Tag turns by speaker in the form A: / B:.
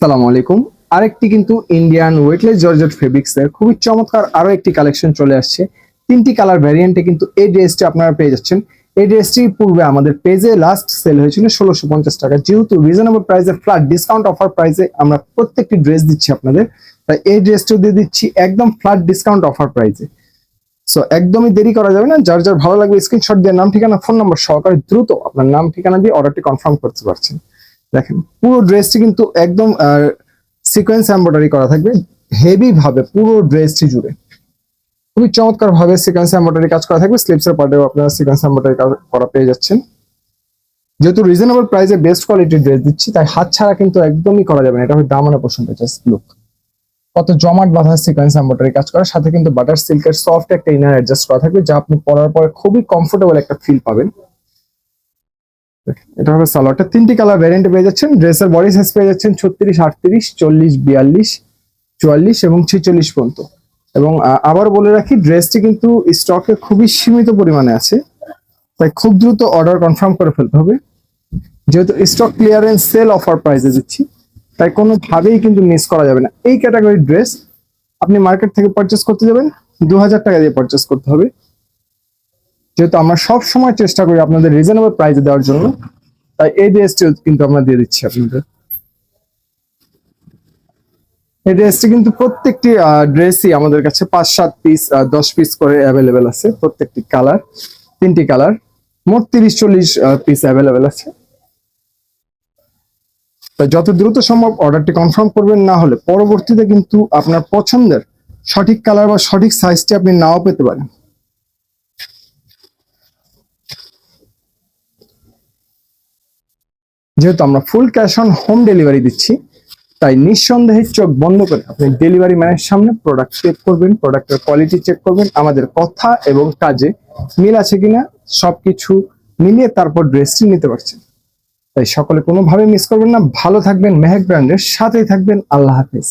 A: সালাম আলাইকুম। আরেকটি কিন্তু ইন্ডিয়ান ওয়েটলেস জর্জেট ফেব্রিক্স এর খুবই চমৎকার আরও একটি কালেকশন চলে আসছে। তিনটি কালার ভ্যারিয়েন্টে কিন্তু এই ড্রেসটি আপনারা পেয়ে যাচ্ছেন। এই ড্রেসটি পূর্বে আমাদের পেজে লাস্ট সেল হয়েছিল ষোলোশো পঞ্চাশ টাকা। যেহেতু রিজনেবল প্রাইসে ফ্ল্যাট ডিসকাউন্ট অফার প্রাইসে আমরা প্রত্যেকটি ড্রেস দিচ্ছি আপনাদের। তাই এই ড্রেসটিও দিয়ে দিচ্ছি একদম ফ্ল্যাট ডিসকাউন্ট অফার প্রাইসে সো একদমই দেরি করা যাবে না। যার যার ভালো লাগবে স্ক্রিনশট দিয়ে নাম, ঠিকানা ফোন নাম্বার সহকারে দ্রুত আপনার নাম, ঠিকানা দিয়ে অর্ডারটি কনফার্ম করতে পারছেন। দেখেন, পুরো ড্রেসটি কিন্তু একদম সিকোয়েন্স এম্ব্রয়ডারি করা থাকবে হেভি ভাবে, পুরো ড্রেসটি জুড়ে। খুবই চমৎকার ভাবে সিকোয়েন্স এম্ব্রয়ডারি কাজ করা থাকবে স্লিপসের পার্টেও আপনারা সিকোয়েন্স এম্ব্রয়ডারি করা পেয়ে যাচ্ছেন। যেহেতু রিজনেবল প্রাইসে বেস্ট কোয়ালিটির ড্রেস দিচ্ছি, তাই হাত ছাড়া কিন্তু একদমই করা যাবে না, এটা হবে দামানো পছন্দ জাস্ট লুক কত জমাট বাঁধা সিকোয়েন্স এম্ব্রয়ডারি কাজ করার, সাথে কিন্তু বাটার সিল্কের সফট একটা ইনার অ্যাডজাস্ট করা থাকবে, যা আপনি পরার পরে খুবই কমফোর্টেবল একটা ফিল পাবেন। এটা হবে সালোয়ারটা। তিনটি কালার ভ্যারিয়েন্টে পেয়ে যাচ্ছেন। ড্রেসের বডি সাইজ পেয়ে যাচ্ছেন ছত্রিশ, আটত্রিশ, চল্লিশ, বিয়াল্লিশ, চুয়াল্লিশ এবং ছেচল্লিশ পর্যন্ত। এবং আবার বলে রাখি ড্রেসটি কিন্তু স্টকে খুবই সীমিত পরিমাণে আছে। তাই খুব দ্রুত অর্ডার কনফার্ম করে ফেলতে হবে। যেহেতু স্টক ক্লিয়ারেন্স সেল অফার প্রাইসে দিচ্ছি, তাই কোনোভাবেই কিন্তু মিস করা যাবে না। এই ক্যাটাগরির ড্রেস আপনি মার্কেট থেকে পারচেস করতে যাবেন। দু হাজার টাকা দিয়ে পারচেস করতে হবে। যেহেতু আমরা সব সময় চেষ্টা করি আপনাদের রিজনেবল প্রাইসে দেওয়ার জন্য, তাই এই ড্রেসটিও কিন্তু আমরা দিয়ে দিচ্ছি আপনাদের। এই ড্রেসটি কিন্তু প্রত্যেকটি ড্রেসই আমাদের কাছে পাঁচ, সাত পিস দশ পিস করে অ্যাভেলেবেল আছে, প্রত্যেকটি কালার তিনটি কালার মোট তিরিশ, চল্লিশ পিস অ্যাভেলেবেল আছে। তাই যত দ্রুত সম্ভব অর্ডারটি কনফার্ম করবেন, না হলে পরবর্তীতে কিন্তু আপনার পছন্দের সঠিক কালার বা সঠিক সাইজটি আপনি নাও পেতে পারেন। যেহেতু আমরা full cash on home delivery দিচ্ছি, তাই নিঃসন্দেহে চোখ বন্ধ করে আপনি ডেলিভারি ম্যানের সামনে প্রোডাক্ট চেক করবেন প্রোডাক্টের কোয়ালিটি চেক করবেন, আমাদের কথা এবং কাজে মিল আছে কিনা সবকিছু মিলিয়ে তারপর ড্রেসটি নিতে পারছেন। তাই সকলে কোনোভাবে মিস করবেন না। ভালো থাকবেন মেহেক ব্র্যান্ডের, সাথেই থাকবেন। আল্লাহ হাফিজ।